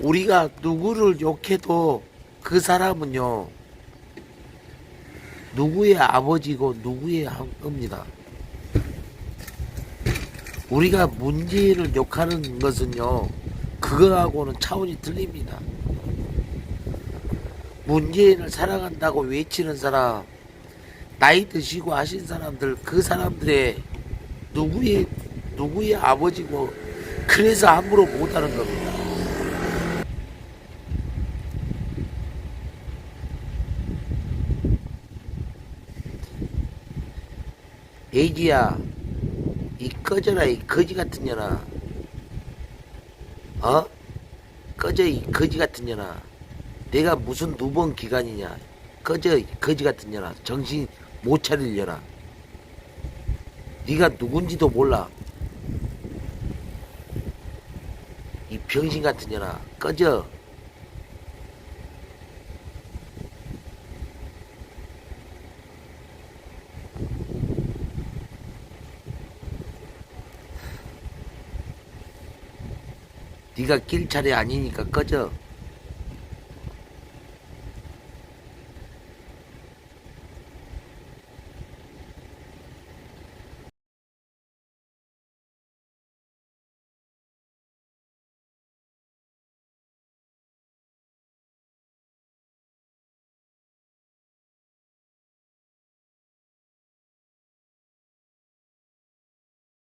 우리가 누구를 욕해도 그 사람은요, 누구의 아버지고 누구의 겁니다. 우리가 문재인을 욕하는 것은요, 그거하고는 차원이 틀립니다. 문재인을 사랑한다고 외치는 사람, 나이 드시고 하신 사람들, 그 사람들의 누구의, 누구의 아버지고, 그래서 함부로 못하는 겁니다. 애기야, 이 꺼져라, 이 거지 같은 년아. 어? 꺼져, 이 거지 같은 년아. 내가 무슨 두 번 기간이냐. 꺼져, 이 거지 같은 년아. 정신 못 차리려나. 네가 누군지도 몰라. 이 병신 같은 년아. 꺼져. 네가 낄 차례 아니니까 꺼져.